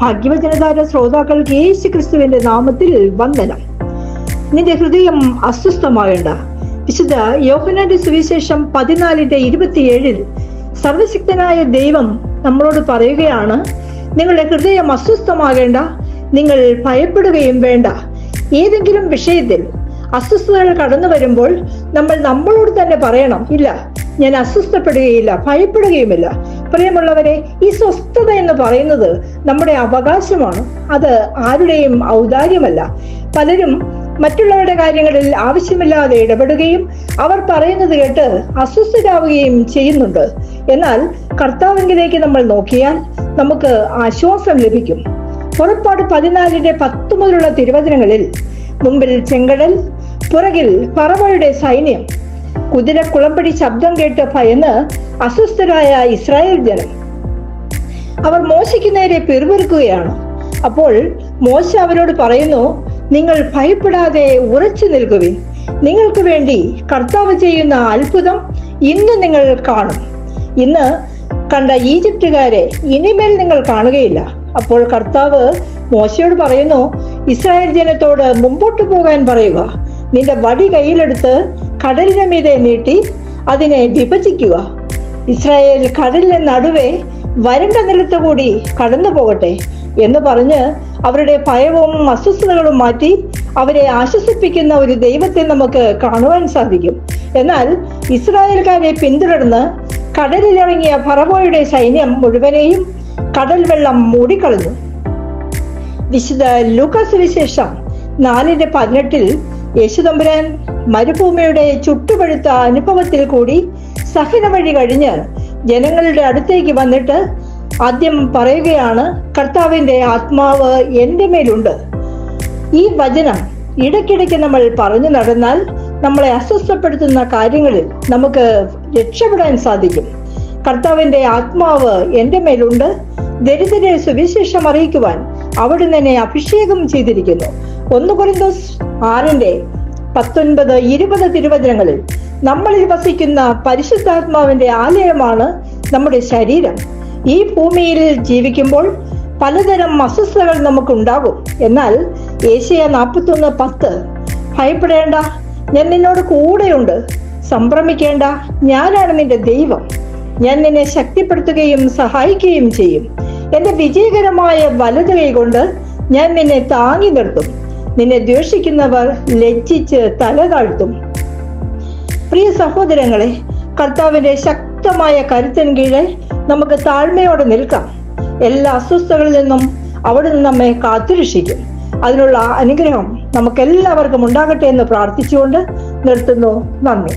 ഭാഗ്യവചനധാര ശ്രോതാക്കൾക്ക് യേശു ക്രിസ്തുവിന്റെ നാമത്തിൽ വന്ദനം. നിന്റെ ഹൃദയം അസ്വസ്ഥമാകേണ്ട. വിശുദ്ധ യോഹനാന്റെ സുവിശേഷം പതിനാലിന്റെ ഇരുപത്തിയേഴിൽ സർവശക്തനായ ദൈവം നമ്മളോട് പറയുകയാണ് നിങ്ങളുടെ ഹൃദയം അസ്വസ്ഥമാകേണ്ട നിങ്ങൾ ഭയപ്പെടുകയും വേണ്ട. ഏതെങ്കിലും വിഷയത്തിൽ അസ്വസ്ഥതകൾ കടന്നു വരുമ്പോൾ നമ്മൾ നമ്മളോട് തന്നെ പറയണം ഇല്ല ഞാൻ അസ്വസ്ഥപ്പെടുകയില്ല ഭയപ്പെടുകയുമില്ല. പ്രിയമുള്ളവരെ ഈ സ്വസ്ഥത എന്ന് പറയുന്നത് നമ്മുടെ അവകാശമാണ്. അത് ആരുടെയും ഔദാര്യമല്ല. പലരും മറ്റുള്ളവരുടെ കാര്യങ്ങളിൽ ആവശ്യമില്ലാതെ ഇടപെടുകയും അവർ പറയുന്നത് കേട്ട് അസ്വസ്ഥരാവുകയും ചെയ്യുന്നുണ്ട്. എന്നാൽ കർത്താവിംഗിലേക്ക് നമ്മൾ നോക്കിയാൽ നമുക്ക് ആശ്വാസം ലഭിക്കും. പുറപ്പാട് പതിനാലിന്റെ പത്ത് മുതലുള്ള തിരുവചനങ്ങളിൽ മുമ്പിൽ ചെങ്കടൽ പുറകിൽ പറവയുടെ സൈന്യം കുതിര കുളമ്പടി ശബ്ദം കേട്ട് ഭയന്ന് അസ്വസ്ഥരായ ഇസ്രായേൽ ജനം. അവർ മോശയ്ക്ക് നേരെ പിറുപിറുക്കുകയാണ്. അപ്പോൾ മോശ അവരോട് പറയുന്നു നിങ്ങൾ ഭയപ്പെടാതെ ഉറച്ചു നിൽക്കുവിൻ. നിങ്ങൾക്ക് വേണ്ടി കർത്താവ് ചെയ്യുന്ന അത്ഭുതം ഇന്ന് നിങ്ങൾ കാണും. ഇന്ന് കണ്ട ഈജിപ്തുകാരെ ഇനിമേൽ നിങ്ങൾ കാണുകയില്ല. അപ്പോൾ കർത്താവ് മോശയോട് പറയുന്നു ഇസ്രായേൽ ജനത്തോട് മുമ്പോട്ട് പോകാൻ പറയുക. നിന്റെ വടി കയ്യിലെടുത്ത് കടലിന് മീതെ നീട്ടി അതിനെ വിഭജിക്കുക. ഇസ്രായേൽ കടലിന് നടുവേ വരണ്ട നിലത്ത് കൂടി കടന്നു പോകട്ടെ എന്ന് പറഞ്ഞ് അവരുടെ ഭയവും അസ്വസ്ഥതകളും മാറ്റി അവരെ ആശ്വസിപ്പിക്കുന്ന ഒരു ദൈവത്തെ നമുക്ക് കാണുവാൻ സാധിക്കും. എന്നാൽ ഇസ്രായേൽക്കാരെ പിന്തുടർന്ന് കടലിലിറങ്ങിയ ഫറവോയുടെ സൈന്യം മുഴുവനെയും കടൽ വെള്ളം മൂടിക്കളഞ്ഞു. വിശുദ്ധ ലൂക്കാസ് വിശേഷം നാലിന്റെ പതിനെട്ടിൽ യേശുതമ്പുരാൻ മരുഭൂമിയുടെ ചുട്ടുപഴുത്ത അനുഭവത്തിൽ കൂടി സഹന വഴി കഴിഞ്ഞ് ജനങ്ങളുടെ അടുത്തേക്ക് വന്നിട്ട് ആദ്യം പറയുകയാണ് കർത്താവിന്റെ ആത്മാവ് എന്റെ മേലുണ്ട്. ഈ വചനം ഇടയ്ക്കിടയ്ക്ക് നമ്മൾ പറഞ്ഞു നടന്നാൽ നമ്മളെ അസ്വസ്ഥപ്പെടുത്തുന്ന കാര്യങ്ങളിൽ നമുക്ക് രക്ഷപ്പെടാൻ സാധിക്കും. കർത്താവിന്റെ ആത്മാവ് എന്റെ മേലുണ്ട്. ദരിദ്രരെ സുവിശേഷം അറിയിക്കുവാൻ അവിടുന്ന് എന്നെ അഭിഷേകം ചെയ്തിരിക്കുന്നു. ഒന്ന് കൊരിന്തോസ് ആറിന്റെ പത്തൊൻപത് ഇരുപത് തിരുവചനങ്ങളിൽ നമ്മളിൽ വസിക്കുന്ന പരിശുദ്ധാത്മാവിന്റെ ആലയമാണ് നമ്മുടെ ശരീരം. ഈ ഭൂമിയിൽ ജീവിക്കുമ്പോൾ പലതരം അസ്വസ്ഥതകൾ നമുക്കുണ്ടാകും. എന്നാൽ ഏഷ്യ നാൽപ്പത്തൊന്ന് പത്ത് ഭയപ്പെടേണ്ട ഞാൻ നിന്നോട് കൂടെയുണ്ട്. സംഭ്രമിക്കേണ്ട ഞാനാണ് നിന്റെ ദൈവം. ഞാൻ നിന്നെ ശക്തിപ്പെടുത്തുകയും സഹായിക്കുകയും ചെയ്യും. എന്റെ വിജയകരമായ വലതു കൈ കൊണ്ട് ഞാൻ നിന്നെ താങ്ങി നിർത്തും. നിന്നെ ദ്വേഷിക്കുന്നവർ ലജ്ജിച്ച് തല താഴ്ത്തും. പ്രിയ സഹോദരങ്ങളെ കർത്താവിന്റെ ശക്തമായ കരുത്തിന് കീഴെ നമുക്ക് താഴ്മയോടെ നിൽക്കാം. എല്ലാ അസ്വസ്ഥകളിൽ നിന്നും അവിടെ നിന്ന് നമ്മെ കാത്തുരക്ഷിക്കും. അതിനുള്ള അനുഗ്രഹം നമുക്കെല്ലാവർക്കും ഉണ്ടാകട്ടെ എന്ന് പ്രാർത്ഥിച്ചുകൊണ്ട് നിർത്തുന്നു. നന്ദി.